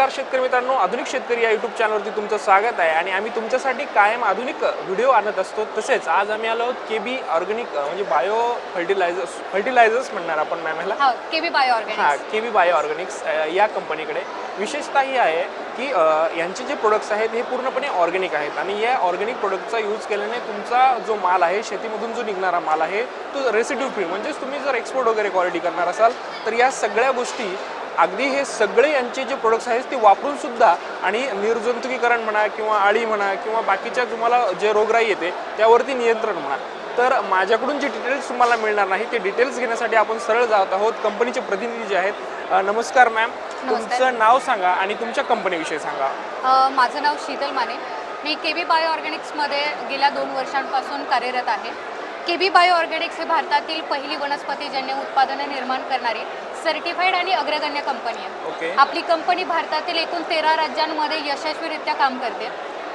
नमस्कार शेतकरी मित्रांनो आधुनिक शेतकरी या यूट्यूब चॅनलवरती तुमचं स्वागत आहे. आणि आम्ही तुमच्यासाठी कायम आधुनिक व्हिडिओ आणत असतो. तसेच आज आम्ही आलो के बी ऑर्गॅनिक म्हणजे बायो फर्टिलायझर्स फर्टिलायझर्स म्हणणार आपण मॅम ह्याला हा केबी बायो हां के बी बायो ऑर्गॅनिक्स या कंपनीकडे विशेषतः ही आहे की यांचे जे प्रोडक्ट्स आहेत हे पूर्णपणे ऑर्गॅनिक आहेत. आणि या ऑर्गॅनिक प्रोडक्टचा यूज केल्याने तुमचा जो माल आहे शेतीमधून जो निघणारा माल आहे तो रेसिड्यू फ्री म्हणजेच तुम्ही जर एक्सपोर्ट वगैरे क्वालिटी करणार असाल तर या सगळ्या गोष्टी अगदी हे सगळे यांचे जे प्रोडक्ट्स आहेत ते वापरून सुद्धा आणि निर्जंतुकीकरण म्हणा किंवा आळी म्हणा किंवा बाकीच्या तुम्हाला जे रोगराई येते त्यावरती नियंत्रण म्हणा. तर माझ्याकडून जे डिटेल्स तुम्हाला मिळणार नाही ते डिटेल्स घेण्यासाठी आपण सरळ जात आहोत. कंपनीचे प्रतिनिधी जे आहेत नमस्कार मॅम तुमचं नाव सांगा आणि तुमच्या कंपनीविषयी सांगा. माझं नाव शीतल माने. मी केबी बायो ऑर्गॅनिक्समध्ये गेल्या दोन वर्षांपासून कार्यरत आहे. केबी बायो ऑर्गॅनिक्स ही भारतातील पहिली वनस्पतीजन्य उत्पादनं निर्माण करणारी सर्टिफाईड आणि अग्रगण्य कंपनी आहे. ओके. आपली कंपनी भारतातील एकूण तेरा राज्यांमध्ये यशस्वीरित्या काम करते.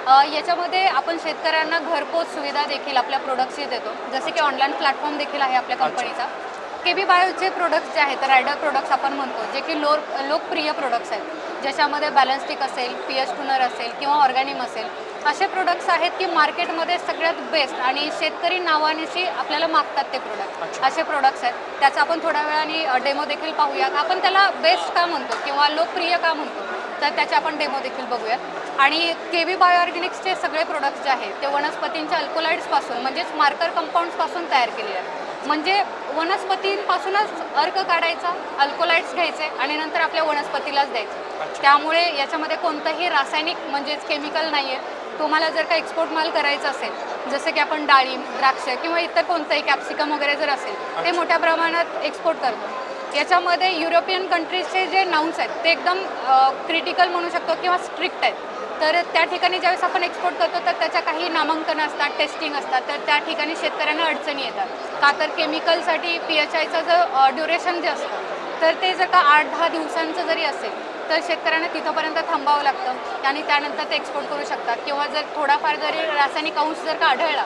अ, याच्यामध्ये आपण शेतकऱ्यांना घरपोच सुविधा देखील आपल्या प्रोडक्ट्सची देतो. जसे की ऑनलाईन प्लॅटफॉर्म देखील आहे आपल्या कंपनीचा केबी बायोचे प्रोडक्ट्स जे आहेत रायडर प्रोडक्ट्स आपण म्हणतो जे की लो लोकप्रिय प्रोडक्ट्स आहेत. ज्याच्यामध्ये बॅलन्स स्टिक असेल पी एच टूनर असेल किंवा ऑर्गॅनिम असेल असे प्रोडक्ट्स आहेत की मार्केटमध्ये सगळ्यात बेस्ट आणि शेतकरी नावानिशी आपल्याला मागतात ते प्रोडक्ट. असे प्रोडक्ट्स आहेत. त्याचा आपण थोड्या वेळाने डेमो देखील पाहूयात. आपण त्याला बेस्ट का म्हणतो किंवा लोकप्रिय का म्हणतो तर त्याचे आपण डेमो देखील बघूयात. आणि के व्ही बायोऑर्गॅनिक्सचे सगळे प्रोडक्ट्स जे आहेत ते वनस्पतींच्या अल्कोलाइड्सपासून म्हणजेच मार्कर कंपाऊंड्सपासून तयार केले आहेत. म्हणजे वनस्पतींपासूनच अर्क काढायचा अल्कोलाइड्स घ्यायचे आणि नंतर आपल्या वनस्पतीलाच द्यायचे. त्यामुळे याच्यामध्ये कोणतंही रासायनिक म्हणजेच केमिकल नाही आहे तुम्हाला जर का एक्सपोर्ट माल करायचा असेल जसं की आपण डाळिंब द्राक्ष किंवा इतर कोणतंही कॅप्सिकम वगैरे जर असेल ते. मोठ्या प्रमाणात एक्सपोर्ट करतो. याच्यामध्ये युरोपियन कंट्रीजचे जे नाउन्स आहेत ते एकदम क्रिटिकल म्हणू शकतो किंवा स्ट्रिक्ट आहेत. तर त्या ठिकाणी ज्यावेळेस आपण एक्सपोर्ट करतो तर त्याच्या काही नामांकन असतात टेस्टिंग असतात तर त्या ठिकाणी शेतकऱ्यांना अडचणी येतात. का तर केमिकलसाठी पी एच आयचं जर ड्युरेशन जे असतं तर ते जर का आठ दहा दिवसांचं जरी असेल तर शेतकऱ्यांना तिथंपर्यंत थांबावं लागतं आणि त्यानंतर ते एक्सपोर्ट करू शकतात. किंवा जर थोडाफार जरी रासायनिक अंश जर का आढळला.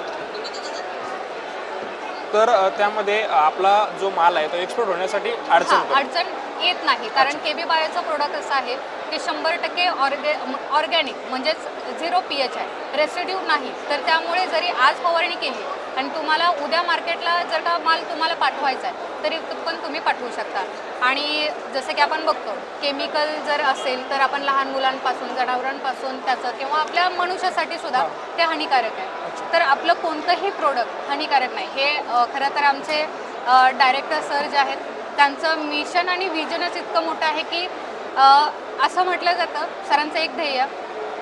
तर त्यामध्ये आपला जो माल आहे तो एक्सपोर्ट होण्यासाठी अडचण. अडचण येत नाही. कारण केबी बायोचं प्रोडक्ट असं आहे की शंभर टक्के ऑर्गे ऑर्गॅनिक म्हणजेच झिरो पी एच आहे. रेसिड्यू नाही. तर त्यामुळे जरी आज फवारणी केली आणि तुम्हाला उद्या मार्केटला जर का माल तुम्हाला पाठवायचा आहे तरी पण तुम्ही पाठवू शकता. आणि जसं की आपण बघतो केमिकल जर असेल तर आपण लहान मुलांपासून जनावरांपासून त्याचं किंवा आपल्या मनुष्यासाठी सुद्धा ते हानिकारक आहे. तर आपलं कोणतंही प्रोडक्ट हानिकारक नाही. हे खरं तर आमचे डायरेक्टर सर जे आहेत त्यांचं मिशन आणि विजनच इतकं मोठं आहे की असं म्हटलं जातं सरांचं एक ध्येय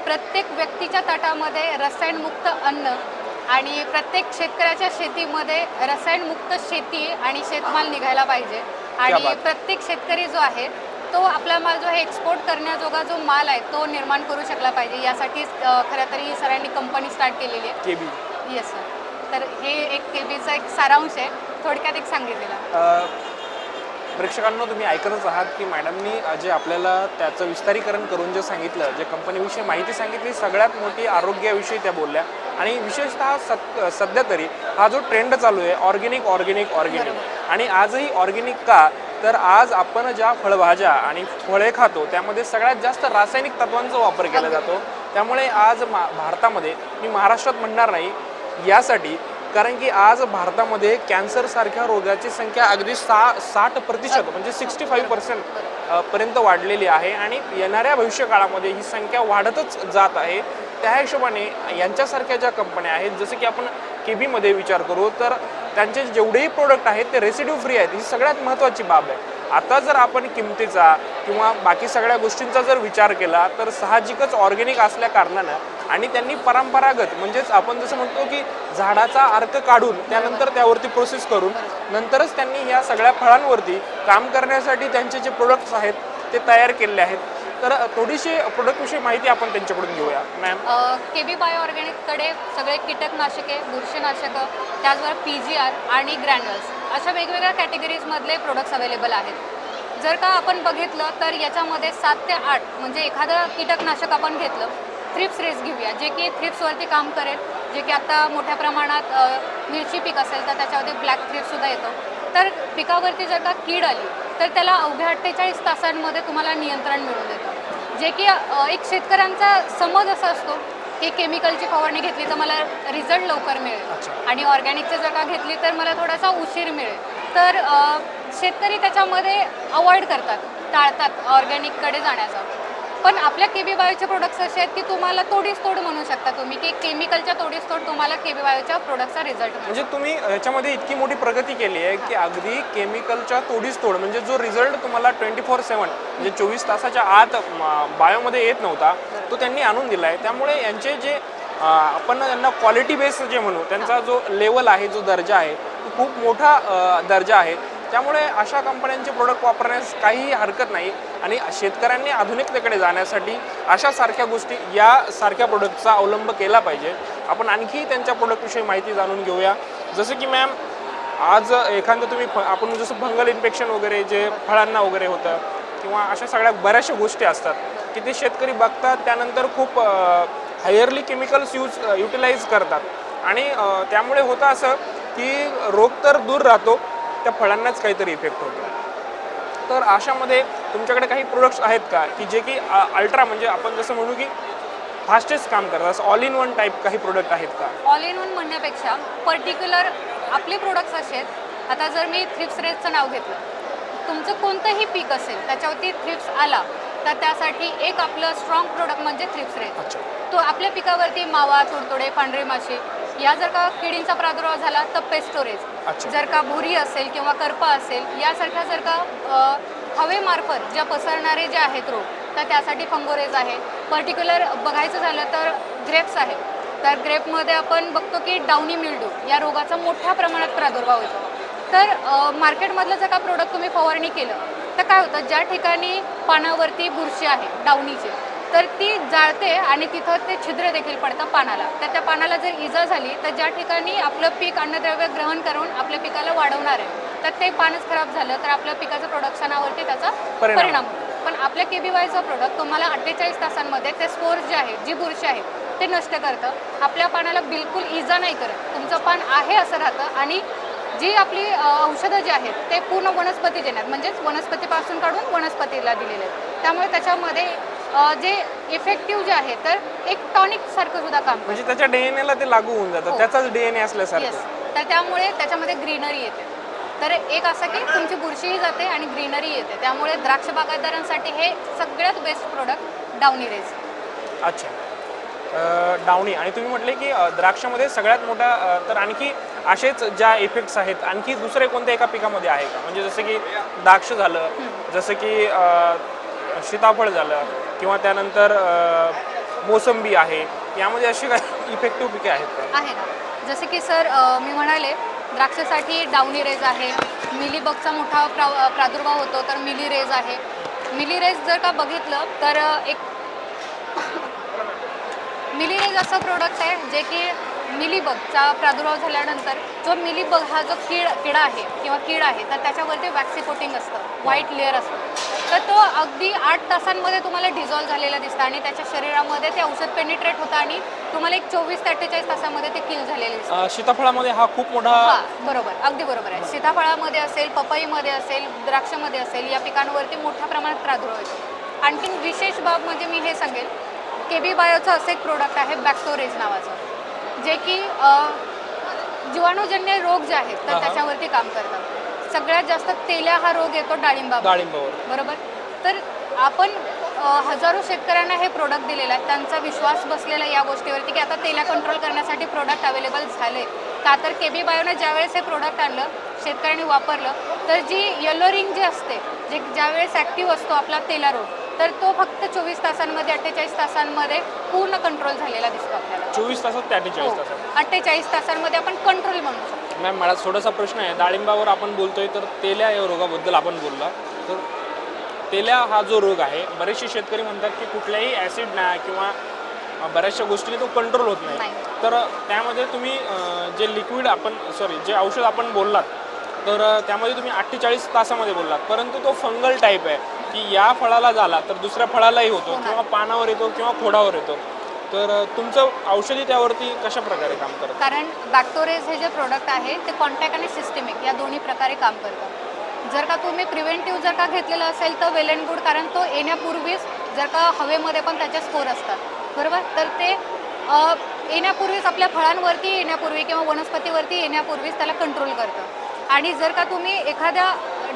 प्रत्येक व्यक्तीच्या ताटामध्ये रसायनमुक्त अन्न आणि प्रत्येक शेतकऱ्याच्या शेतीमध्ये रसायनमुक्त शेती आणि शेतमाल निघायला पाहिजे. आणि. प्रत्येक शेतकरी जो आहे तो आपला माल जो आहे एक्सपोर्ट करण्याजोगा जो माल आहे तो निर्माण करू शकला पाहिजे. यासाठी खरं तरी सरांनी कंपनी स्टार्ट केलेली आहे. केबी. येस सर तर हे एक केबीचा एक सारांश आहे. थोडक्यात एक सांगितलेला. प्रेक्षकांनो तुम्ही ऐकतच आहात की मॅडमनी जे आपल्याला त्याचं विस्तारीकरण करून जे सांगितलं जे कंपनीविषयी माहिती सांगितली सगळ्यात मोठी आरोग्याविषयी त्या बोलल्या. आणि विशेषतः सत सध्या तरी हा जो ट्रेंड चालू आहे ऑर्गेनिक ऑर्गेनिक ऑर्गेनिक. आणि आजही ऑर्गेनिक का? तर आज आपण ज्या फळभाज्या आणि फळे खातो त्यामध्ये सगळ्यात जास्त रासायनिक तत्वांचा वापर केला जातो. त्यामुळे आज मा भारतामध्ये मी महाराष्ट्रात म्हणणार नाही यासाठी कारण की आज भारतामध्ये कॅन्सरसारख्या रोगाची संख्या अगदी सा साठ प्रतिशत म्हणजे सिक्स्टी फाईव्ह पर्सेंट पर्यंत वाढलेली आहे आणि येणाऱ्या भविष्यकाळामध्ये ही संख्या वाढतच जात आहे. त्या हिशोबाने यांच्यासारख्या ज्या कंपन्या आहेत जसं की आपण केबीमध्ये विचार करू तर त्यांचे जेवढेही प्रोडक्ट आहेत ते रेसिड्यू फ्री आहेत. ही सगळ्यात महत्त्वाची बाब आहे. आता जर आपण किमतीचा किंवा बाकी सगळ्या गोष्टींचा जर विचार केला तर साहजिकच ऑर्गेनिक असल्या कारणानं आणि त्यांनी परंपरागत म्हणजेच आपण जसं म्हणतो की झाडाचा अर्क काढून त्यानंतर त्यावरती प्रोसेस करून नंतरच त्यांनी या सगळ्या फळांवरती काम करण्यासाठी त्यांचे जे प्रोडक्ट्स आहेत ते तयार केलेले आहेत. तर थोडीशी प्रोडक्टविषयी माहिती आपण त्यांच्याकडून घेऊया मॅम के बी बायो ऑर्गॅनिककडे सगळे कीटकनाशके बुरशीनाशकं त्याचबरोबर पी जी आर आणि ग्रॅन्युअल्स अशा वेगवेगळ्या कॅटेगरीजमधले प्रोडक्ट्स अवेलेबल आहेत. जर का आपण बघितलं तर याच्यामध्ये सात ते आठ म्हणजे एखादं कीटकनाशक आपण घेतलं थ्रिप्स रेस घेऊया. जे की थ्रिप्सवरती काम करेल जे की आता मोठ्या प्रमाणात मिरची पीक असेल तर त्याच्यामध्ये ब्लॅक थ्रिप्ससुद्धा येतो. तर पिकावरती जर का कीड आली तर त्याला अवघ्या अठ्ठेचाळीस तासांमध्ये तुम्हाला नियंत्रण मिळून देतं. जे की एक शेतकऱ्यांचा समज असा असतो की केमिकलची फवारणी घेतली तर मला रिझल्ट लवकर मिळेल. आणि ऑर्गॅनिकची जर का घेतली तर मला थोडासा उशीर मिळेल. तर शेतकरी त्याच्यामध्ये अवॉइड करतात टाळतात ऑर्गॅनिककडे जाण्याचा. पण आपल्या केबी बायोचे प्रोडक्ट्स असे आहेत की तुम्हाला तोडीस तोड म्हणू शकता तुम्ही की केमिकलच्या तोडीस तोड तुम्हाला केबी बायोच्या प्रोडक्टचा रिझल्ट म्हणजे तुम्ही याच्यामध्ये इतकी मोठी प्रगती केली आहे की अगदी केमिकलच्या तोडीस तोड म्हणजे जो रिझल्ट तुम्हाला ट्वेंटी फोर सेवन म्हणजे चोवीस तासाच्या आत बायोमध्ये येत नव्हता तो त्यांनी आणून दिला आहे त्यामुळे यांचे जे आपण त्यांना क्वालिटी बेस जे म्हणू त्यांचा जो लेवल आहे जो दर्जा आहे तो खूप मोठा दर्जा आहे. त्यामुळे अशा कंपन्यांचे प्रोडक्ट वापरण्यास काहीही हरकत नाही आणि शेतकऱ्यांनी आधुनिकतेकडे जाण्यासाठी अशा सारख्या गोष्टी या सारख्या प्रोडक्टचा अवलंब केला पाहिजे. आपण आणखी त्यांच्या प्रोडक्टविषयी माहिती जाणून घेऊया. जसं की मॅम आज एखादं तुम्ही फ- आपण जसं फंगल इन्फेक्शन वगैरे जे फळांना वगैरे होतं किंवा अशा सगळ्या बऱ्याचशा गोष्टी असतात की ते शेतकरी बघतात त्यानंतर खूप हायरली केमिकल्स यूज युटिलाइज करतात. आणि त्यामुळे होतं असं की रोग तर दूर राहतो त्या फळांनाच काहीतरी इफेक्ट होतो. तर अशामध्ये तुमच्याकडे काही प्रोडक्ट्स आहेत का? की जे की अल्ट्रा म्हणजे आपण जसं म्हणू की फास्टेस्ट काम करतात असं ऑल इन वन टाईप काही प्रोडक्ट आहेत का? ऑल इन वन म्हणण्यापेक्षा पर्टिक्युलर आपले प्रोडक्ट्स असे आहेत. आता जर मी थ्रिप्स रेजचं नाव घेतलं तुमचं कोणतंही पीक असेल त्याच्यावरती थ्रिप्स आला तर त्यासाठी एक आपलं स्ट्रॉंग प्रोडक्ट म्हणजे थ्रिप्स अच्छा. तो आपल्या पिकावरती मावा तुडतुडे पांढरे माशी या जर का किडींचा प्रादुर्भाव झाला तर पेस्टोरेज अच्छा. जर का भुरी असेल किंवा करपा असेल यासारख्या जर का हवेमार्फत ज्या पसरणारे जे आहेत रोग तर त्यासाठी फंगोरेज आहे. पर्टिक्युलर बघायचं झालं तर ग्रेप्स आहेत तर ग्रेपमध्ये आपण बघतो की डाउनी मिल्डू या रोगाचा मोठ्या प्रमाणात प्रादुर्भाव होतो. तर मार्केटमधलं जर का प्रोडक्ट तुम्ही फवारणी केलं तर काय होतं? ज्या ठिकाणी पानावरती बुरशी आहे डाउनीची तर ती जाळते आणि तिथं ते छिद्र देखील पडतं पानाला. तर त्या पानाला जर इजा झाली तर ज्या ठिकाणी आपलं पीक अन्नद्रव्य ग्रहण करून आपल्या पिकाला वाढवणार आहे तर ते पानच खराब झालं तर आपल्या पिकाचं प्रोडक्शनावरती त्याचा परिणाम. होतो. पण आपल्या केबीवायचं प्रोडक्ट तुम्हाला अठ्ठेचाळीस तासांमध्ये ते स्पोर्स जे आहे जी बुरशी आहे ते नष्ट करतं. आपल्या पानाला बिलकुल इजा नाही करत. तुमचं पान आहे असं राहतं आणि जी आपली औषधं जी आहेत ते पूर्ण वनस्पती देण्यात म्हणजेच वनस्पतीपासून काढून वनस्पतीला दिलेले आहेत. त्यामुळे त्याच्यामध्ये जे इफेक्टिव्ह जे आहे तर एक टॉनिक सारखं सुद्धा काम म्हणजे त्याच्या डीएनएला ते लागू होऊन जातं. हो. त्याचाच डीएनए येस असल्यासारखं तर त्यामुळे त्याच्यामध्ये ग्रीनरी येते. तर एक असं की तुमची बुरशीही जाते आणि ग्रीनरी येते. त्यामुळे द्राक्ष बागायतदारांसाठी हे सगळ्यात बेस्ट प्रोडक्ट डाउनी रेज अच्छा. अ, डावणी आणि तुम्ही म्हटले की अ, द्राक्षामध्ये सगळ्यात मोठा अ, तर आणखी असेच ज्या इफेक्ट्स आहेत आणखी दुसरे कोणत्या एका पिकामध्ये आहे का? म्हणजे जसं की द्राक्ष झालं जसं की अ, सीताफळ झालं किंवा त्यानंतर मोसंबी आहे यामध्ये अशी काही इफेक्टिव्ह पिके आहेत का? आहे ना. जसे की सर अ, मी म्हणाले द्राक्षासाठी डाउनी रेज आहे मिलीबगचा मोठा प्रा प्रादुर्भाव होतो तर मिली रेज आहे. मिली रेज जर का बघितलं तर अ, एक मिलीरेज असं प्रोडक्ट आहे जे की मिलीबगचा प्रादुर्भाव झाल्यानंतर जो मिलीबग हा जो कीड किडा आहे किंवा कीड आहे तर त्याच्यावरती वॅक्सी कोटिंग असतं व्हाईट लेअर असतं. तर तो अगदी आठ तासांमध्ये तुम्हाला डिझॉल्व झालेला दिसतं आणि त्याच्या शरीरामध्ये ते औषध पेनिट्रेट होतं आणि तुम्हाला एक चोवीस ते अठ्ठेचाळीस तासामध्ये ते किल झालेले दिसतं. अ, सीताफळामध्ये हा खूप मोठा हा बरोबर अगदी बरोबर आहे. सीताफळामध्ये असेल पपईमध्ये असेल द्राक्षामध्ये असेल या पिकांवरती मोठ्या प्रमाणात प्रादुर्भाव येतो आणखीन विशेष बाब म्हणजे मी हे सांगेल. केबी बायोचं असं एक प्रोडक्ट आहे बॅक्टोरेज नावाचं. जे की अ, जीवाणूजन्य रोग जे आहेत हा, तर हा. त्याच्यावरती काम करतात. सगळ्यात जास्त तेल्या हा रोग येतो डाळिंबा डाळिंबावर. बरोबर? तर आपण हजारो शेतकऱ्यांना हे प्रोडक्ट दिलेलं आहे. त्यांचा विश्वास बसलेला आहे या गोष्टीवरती की आता तेल्या कंट्रोल करण्यासाठी प्रोडक्ट अवेलेबल झाले. का तर केबी बायोने ज्यावेळेस हे प्रोडक्ट आणलं शेतकऱ्यांनी वापरलं तर जी येलो रिंग जी असते जे ज्यावेळेस ॲक्टिव्ह असतो आपला तेला रोग तर तो फक्त चोवीस तासांमध्ये अठ्ठेचाळीस तासांमध्ये पूर्ण कंट्रोल झालेला दिसतो आपल्याला. चोवीस तासात ते अठ्ठेचाळीस हो. तासात. अठ्ठेचाळीस तासांमध्ये आपण कंट्रोल म्हणू शकतो. मॅम मला थोडासा प्रश्न आहे. डाळिंबावर आपण बोलतोय तर तेल्या या रोगाबद्दल आपण बोलला. तर तेल्या हा जो रोग आहे बरेचसे शेतकरी म्हणतात की कुठल्याही ॲसिड नाही किंवा बऱ्याचशा गोष्टीने तो कंट्रोल होत नाही. तर त्यामध्ये तुम्ही अ, जे लिक्विड आपण सॉरी जे औषध आपण बोललात तर अ, त्यामध्ये तुम्ही अठ्ठेचाळीस तासामध्ये बोललात. परंतु तो फंगल टाईप आहे की या फळाला झाला तर दुसऱ्या फळालाही होतो. किंवा पानावर येतो किंवा खोडावर येतो. तर अ, तुमचं औषधी त्यावरती कशा प्रकारे काम करतं? कारण बॅक्टोरेज हे जे प्रोडक्ट आहे ते कॉन्टॅक्ट आणि सिस्टमिक या दोन्ही प्रकारे काम करतं. जर का तुम्ही प्रिव्हेंटिव्ह जर का घेतलेलं असेल तर वेल अँड गुड कारण तो येण्यापूर्वीच जर का हवेमध्ये पण त्याचे स्कोर असतात. बरोबर? तर ते येण्यापूर्वीच आपल्या फळांवरती येण्यापूर्वी किंवा वनस्पतीवरती येण्यापूर्वीच त्याला कंट्रोल करतं. आणि जर का तुम्ही एखाद्या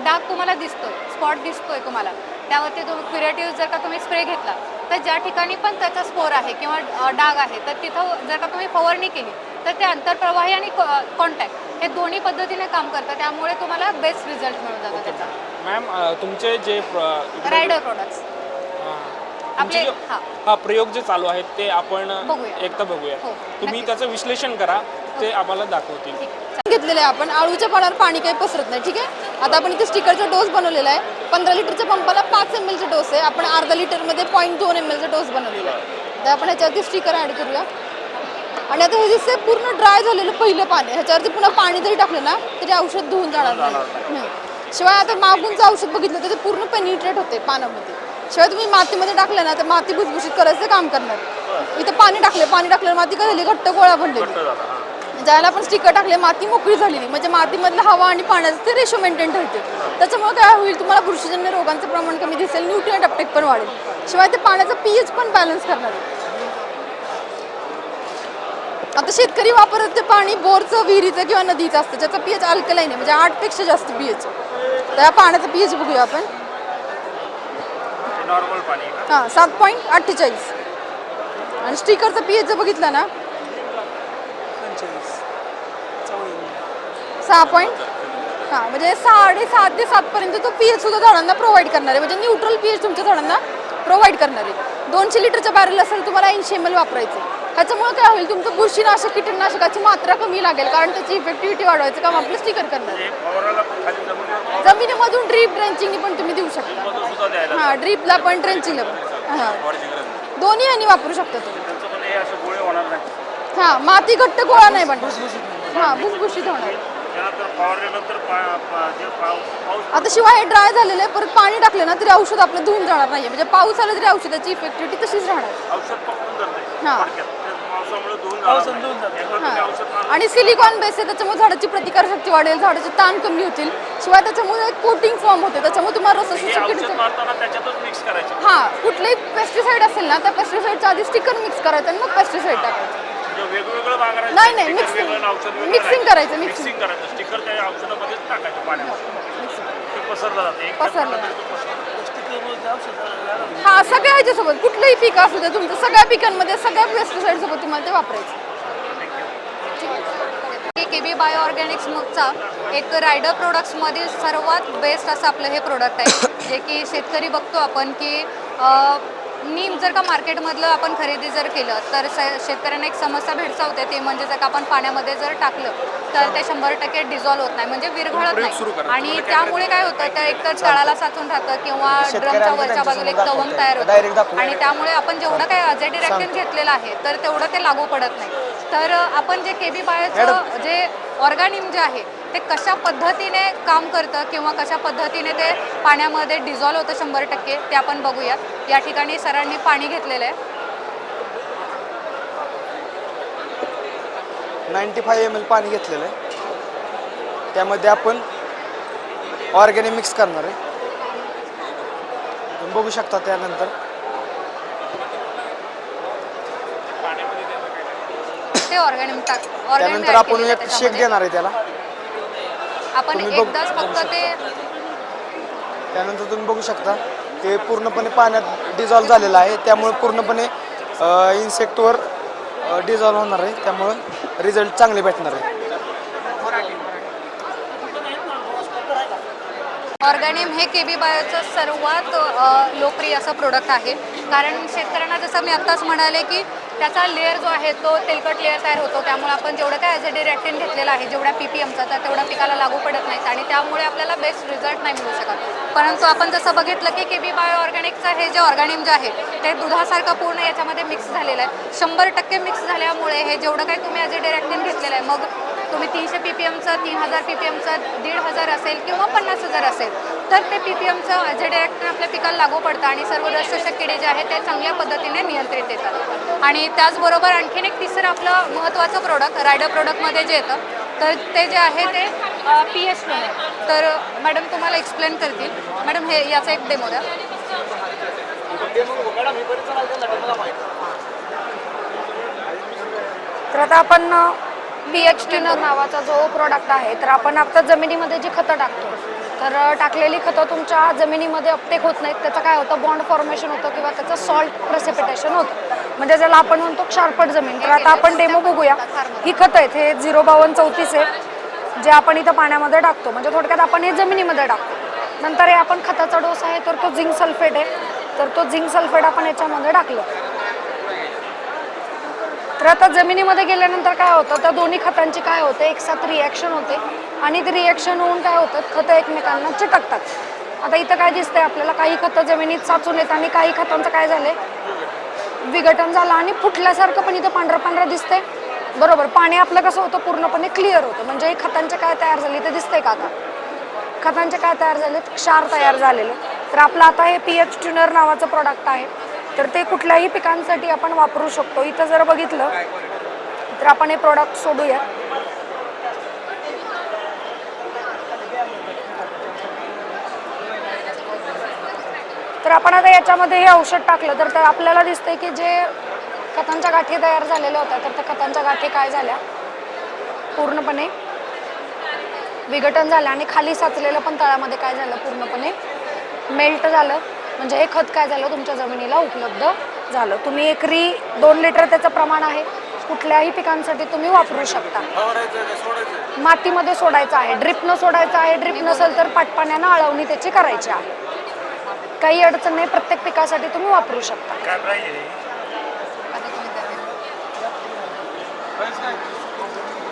डाग तुम्हाला दिसतोय स्पॉट दिसतोय तुम्हाला त्यावरती तुम्ही क्युरेटिव्ह जर का तुम्ही स्प्रे घेतला तर ज्या ठिकाणी पण त्याचा स्पोर आहे किंवा डाग आहे तर तिथं जर का तुम्ही फवारणी केली तर ते आंतरप्रवाही आणि कॉन्टॅक्ट हे दोन्ही पद्धतीने काम करतं त्यामुळे तुम्हाला बेस्ट रिझल्ट मिळून जातो त्याचा. मॅम तुमचे जे रायडर प्रोडक्ट्स आपले हा. हा प्रयोग जे चालू आहेत ते आपण. एकदा बघूया. हो, तुम्ही. त्याचं विश्लेषण करा ते आम्हाला दाखवतील. घेतलेले आहे. आपण आळूच्या पानावर पाणी काही पसरत नाही ठीक आहे? आता आपण इथे स्टिकरचा डोस बनवलेला आहे. पंधरा लिटरच्या पंपाला पाच एम एलचा डोस आहे. आपण अर्धा लिटरमध्ये पॉईंट दोन एम एलचा डोस बनवलेला आहे. तर आपण ह्याच्यावरती स्टिकर ॲड करूया. आणि आता हे दिसतंय पूर्ण ड्राय झालेलं पहिलं पाणी ह्याच्यावरती पुन्हा पाणी जरी टाकलं ना तरी औषध धुवून जाणार नाही. शिवाय आता मागूनचं औषध बघितलं तर ते पूर्ण पेनिट्रेट होते पानामध्ये. शिवाय तुम्ही मातीमध्ये टाकलं ना तर माती भुसभुशीत करायचं काम करणार. इथं पाणी टाकले पाणी टाकलं माती काय झाली? घट्ट गोळा बनलेली ज्याला आपण स्टिकर टाकले माती मोकळी झालेली. म्हणजे मातीमधलं हवा आणि पाण्याचं ते रेशो मेंटेन ठेवते. त्याच्यामुळे काय होईल तुम्हाला बुरशीजन्य रोगांचं प्रमाण कमी दिसेल न्यूट्रिएंट अपटेक पण वाढेल. शिवाय ते पाण्याचं पीएच पण बॅलन्स करणार आहे. आता शेतकरी वापरत ते पाणी बोरचं विहिरीचं किंवा नदीचं असतं ज्याचं पीएच अल्कलाईन आहे म्हणजे आठपेक्षा जास्त पीएच त्या पाण्याचं पीएच बघूया आपण. नॉर्मल पाणी हां सात पॉईंट अठ्ठेचाळीस. आणि स्टिकरचं पीएच जर बघितलं ना? सहा पॉईंट हां म्हणजे साडेसात ते सातपर्यंत तो पी एच सुद्धा झाडांना प्रोव्हाइड करणार आहे. म्हणजे न्यूट्रल पी एच तुमच्या झाडांना प्रोव्हाइड करणार आहे. दोनशे लिटरच्या बॅरल असेल तुम्हाला ऐंशी एम एल वापरायचं ह्याच्यामुळे काय होईल? तुमचं बुरशीनाशक कीटकनाशकाची मात्रा कमी लागेल कारण त्याची इफेक्टिव्हिटी वाढवायचं काम आपलं स्टिकर करणार. पण जमिनीवर जमिनीमधून ड्रीप ड्रेंचिंगनी पण तुम्ही देऊ शकता. हां ड्रीपला पण ड्रेंचिंगला पण. हां. दोन्ही ह्यांनी वापरू शकता तुम्ही. पण हे असे गोळे होणार नाही. हां माती घट्ट गोळा नाही बनणार. हां भुसभुशीत होणार. आता शिवाय हे ड्राय झालेलं आहे परत पाणी टाकलं ना तरी औषध आपलं धुवून जाणार नाही म्हणजे पाऊस आला तरी औषधाची इफेक्टिव्हिटी तशीच राहणार. औषध हां. आणि सिलिकॉन बेस आहे त्याच्यामुळे झाडाची प्रतिकारशक्ती वाढेल झाडाचे ताण कमी होतील. शिवाय त्याच्यामुळे एक कोटिंग फॉर्म होते त्याच्यामुळे तुम्हाला करायचे. हां कुठलंही पेस्टिसाईड असेल ना त्या पेस्टिसाईडच्या आधी स्टिकर मिक्स करायचं आणि मग पेस्टिसाईड टाकायचं. म्हणजे नाही, नाही, Mixing नाही. करायचं. मिक्सिंग करायचं. स्टिकर त्या औषधामध्येच टाकायचं पाण्यामध्ये. ते पसरलं जातं. एक पसरलं हा सगळ्या ह्याच्यासोबत. कुठलंही पीक असू दे तुमच्या सगळ्या पिकांमध्ये सगळ्या पेस्टिसाईड सोबत तुम्हाला ते वापरायचं. के बी बायो ऑर्गॅनिक्स मगचा एक रायडर प्रोडक्ट्समधील सर्वात बेस्ट असं आपलं हे प्रोडक्ट आहे. जे की शेतकरी बघतो आपण की नीम जर का मार्केटमधलं आपण खरेदी जर केलं तर शेतकऱ्यांना एक समस्या भेडसावते ते म्हणजे जर का आपण पाण्यामध्ये जर टाकलं तर ते शंभर टक्के डिझॉल्व्ह होत नाही. म्हणजे विरघळत नाही. आणि त्यामुळे काय होतं तर एकतर तळाला साचून राहतं किंवा ड्रमच्या वरच्या बाजूला एक कवम तयार होतं. आणि त्यामुळे आपण जेवढं काही अजेडिरॅक्टिन घेतलेलं आहे तर तेवढं ते लागू पडत नाही. तर आपण जे के बी बायोचं जे ऑर्गॅनिम जे आहे ते कशा पद्धतीने काम करतं किंवा कशा पद्धतीने ते पाण्यामध्ये डिझॉल्व होतं शंभर टक्के ते आपण बघूया या ठिकाणी सरांनी पाणी घेतलेलं आहे. नाईन्टी फाय एम एल पाणी घेतलेलं आहे. त्यामध्ये आपण ऑर्गॅनिक मिक्स करणार आहे. बघू शकता त्यानंतर. ते ऑर्गॅनिम त्यानंतर आपण एक शेक देणार आहे त्याला. आपण तुम्ही बघू- एकदाच फक्त ते त्यानंतर तुम्ही बघू शकता ते पूर्णपणे पाण्यात डिझॉल्व झालेलं आहे. त्यामुळे पूर्णपणे इन्सेक्टवर डिझॉल्व होणार आहे. त्यामुळं रिझल्ट चांगले भेटणार आहे. ऑर्गॅनिम हे के बी बायोचं सर्वात अ, लोकप्रिय असं प्रोडक्ट आहे. कारण शेतकऱ्यांना जसं मी आत्ताच म्हणाले की त्याचा लेअर जो आहे तो तेलकट लेअर तयार होतो. त्यामुळे आपण जेवढं काय ॲज अ रिॲक्टिन घेतलेला आहे जेवढ्या पी पी एमचा तर तेवढ्या पिकाला लागू पडत नाहीत आणि त्यामुळे आपल्याला बेस्ट रिझल्ट नाही मिळू शकत. परंतु आपण जसं बघितलं की के बी बायो ऑर्गॅनिकचं हे जे ऑर्गॅनिम जे आहे ते दुधासारखं पूर्ण याच्यामध्ये मिक्स झालेलं आहे. शंभर टक्के मिक्स झाल्यामुळे हे जेवढं काही तुम्ही ॲज अ रिॲक्टिन घेतलेलं आहे मग तुम्ही तीनशे पी पी एमचं तीन हजार पी पी एमचं दीड हजार असेल किंवा पन्नास हजार असेल तर ते पी पी एमचं जे डायरेक्ट आपल्या पिकाला लागू पडतं आणि सर्व रसशोषक किडे जे आहेत ते चांगल्या पद्धतीने नियंत्रित येतात. आणि त्याचबरोबर आणखीन एक तिसरं आपलं महत्त्वाचं प्रोडक्ट रायडर प्रोडक्टमध्ये जे येतं तर ते जे आहे ते पी एच तर मॅडम तुम्हाला एक्सप्लेन करतील. मॅडम हे याचा एक डेमो द्या. तर आता आपण पी एच ट्युनर नावाचा जो प्रोडक्ट आहे तर आपण आता जमिनीमध्ये जी खतं टाकतो तर टाकलेली खतं तुमच्या जमिनीमध्ये अपटेक होत नाहीत. त्याचं काय होतं? बॉन्ड फॉर्मेशन होतं किंवा त्याचं सॉल्ट प्रेसिपिटेशन होतं. म्हणजे ज्याला आपण म्हणतो क्षारपट जमीन. तर आता आपण डेमो बघूया. ही खतं आहेत. हे झिरो बावन्न चौतीस आहे. जे आपण इथं पाण्यामध्ये टाकतो. म्हणजे थोडक्यात आपण हे जमिनीमध्ये टाकतो. नंतर हे आपण खताचा डोस आहे तर तो झिंक सल्फेट आहे. तर तो झिंक सल्फेट आपण याच्यामध्ये टाकलं. तर आता जमिनीमध्ये गेल्यानंतर काय होतं? त्या दोन्ही खतांची काय होते? एकसाथ रिॲक्शन होते आणि ते रिॲक्शन होऊन काय होतं खतं एकमेकांना चिटकतात आता इथं काय दिसतंय आपल्याला? काही खतं जमिनीत साचून येत आणि काही खतांचं काय झालंय? विघटन झालं आणि फुटल्यासारखं पण इथं पांढरं पांढरं दिसतंय. बरोबर. पाणी आपलं कसं होतं? पूर्णपणे क्लिअर होतं. म्हणजे हे खतांचे काय तयार झाले? ते दिसतंय का आता? खतांचे काय तयार झाले क्षार तयार झालेले. तर आपलं आता हे पी एच ट्युनर नावाचं प्रॉडक्ट आहे. तर ते कुठल्याही पिकांसाठी आपण वापरू शकतो. इथं जर बघितलं तर आपण हे प्रॉडक्ट सोडूया. तर आपण आता याच्यामध्ये हे औषध टाकलं तर आपल्याला दिसतंय की जे खतांच्या गाठी तयार झालेल्या होत्या तर त्या खतांच्या गाठी काय झाल्या? पूर्णपणे विघटन झालं आणि खाली साचलेलं पण तळामध्ये काय झालं? पूर्णपणे मेल्ट झालं. म्हणजे हे खत काय झालं? तुमच्या जमिनीला उपलब्ध झालं. तुम्ही एकरी दोन लिटर त्याचं प्रमाण आहे. कुठल्याही पिकांसाठी तुम्ही वापरू शकता. मातीमध्ये सोडायचं आहे. ड्रिपनं सोडायचं आहे. ड्रिप नसेल तर पाटपाण्यानं आळवणी त्याची करायची आहे. काही अडचण नाही. प्रत्येक पिकासाठी तुम्ही वापरू शकता.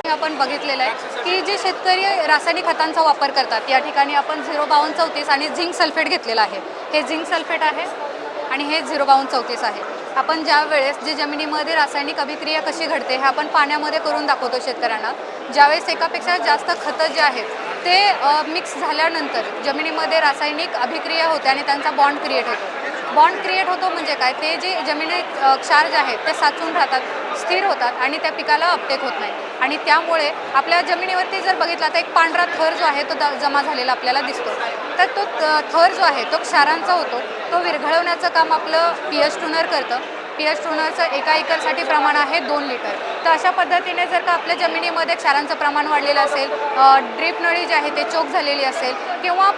इथे आपण बघितलेलं आहे की जे शेतकरी रासायनिक खतांचा वापर करतात या ठिकाणी आपण झिरो बावन्न चौतीस आणि झिंक सल्फेट घेतलेलं आहे. हे झिंक सल्फेट आहे आणि हे झिरो बावन्न चौतीस आहे. आपण ज्या वेळेस जे जमिनीमध्ये रासायनिक अभिक्रिया कशी घडते हे आपण पाण्यामध्ये करून दाखवतो शेतकऱ्यांना. ज्यावेळेस एकापेक्षा जास्त खतं जे आहेत ते मिक्स झाल्यानंतर जमिनीमध्ये रासायनिक अभिक्रिया होते आणि त्यांचा बॉन्ड क्रिएट होतो. बॉन्ड क्रिएट होतो म्हणजे काय? ते जे जमिनीत क्षार जे आहेत ते साचून राहतात स्थिर होतात आणि त्या पिकाला अपटेक होत नाही. आणि त्यामुळे आपल्या जमिनीवरती जर बघितला तर एक पांढरा थर जो आहे तो जमा झालेला आपल्याला दिसतो. तर तो थर जो आहे तो क्षारांचा होतो. तो विरघळवण्याचं काम आपलं पी एच टूनर करतं. पी एच टोनरचं एका एकरसाठी प्रमाण आहे दोन लिटर. तर अशा पद्धतीने जर का आपल्या जमिनीमध्ये क्षारांचं प्रमाण वाढलेलं असेल ड्रीप नळी जी आहे ते चोक झालेली असेल किंवा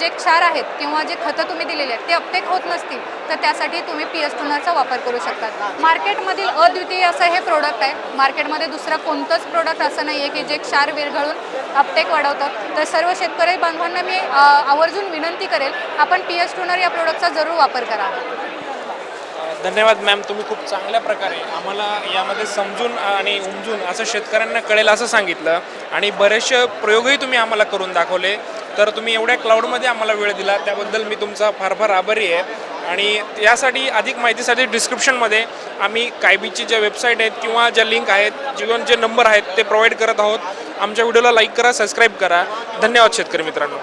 जे क्षार आहेत किंवा जे खतं तुम्ही दिलेले आहेत ते अपटेक होत नसतील तर त्यासाठी तुम्ही पी एच टोनरचा वापर करू शकता. मार्केटमधील अद्वितीय असं हे प्रोडक्ट आहे. मार्केटमध्ये दुसरं कोणतंच प्रोडक्ट असं नाही आहे की जे क्षार विरघळून अपटेक वाढवतं. तर सर्व शेतकरी बांधवांना मी आवर्जून विनंती करेल आपण पी एच टोनर या प्रोडक्टचा जरूर वापर करा. धन्यवाद मॅम तुम्ही खूप चांगल्या प्रकारे आम्हाला यामध्ये समजून आणि उमजून असं शेतकऱ्यांना कळेल असं सांगितलं आणि बरेचसे प्रयोगही तुम्ही आम्हाला करून दाखवले. तर तुम्ही एवढ्या क्लाउडमध्ये आम्हाला वेळ दिला त्याबद्दल मी तुमचा फार फार आभारी आहे. आणि यासाठी अधिक माहितीसाठी डिस्क्रिप्शनमध्ये आम्ही कायबीची ज्या वेबसाईट आहेत किंवा ज्या लिंक आहेत जीवन जे नंबर आहेत ते प्रोव्हाइड करत आहोत. आमच्या व्हिडिओला लाईक करा सबस्क्राईब करा. धन्यवाद शेतकरी मित्रांनो.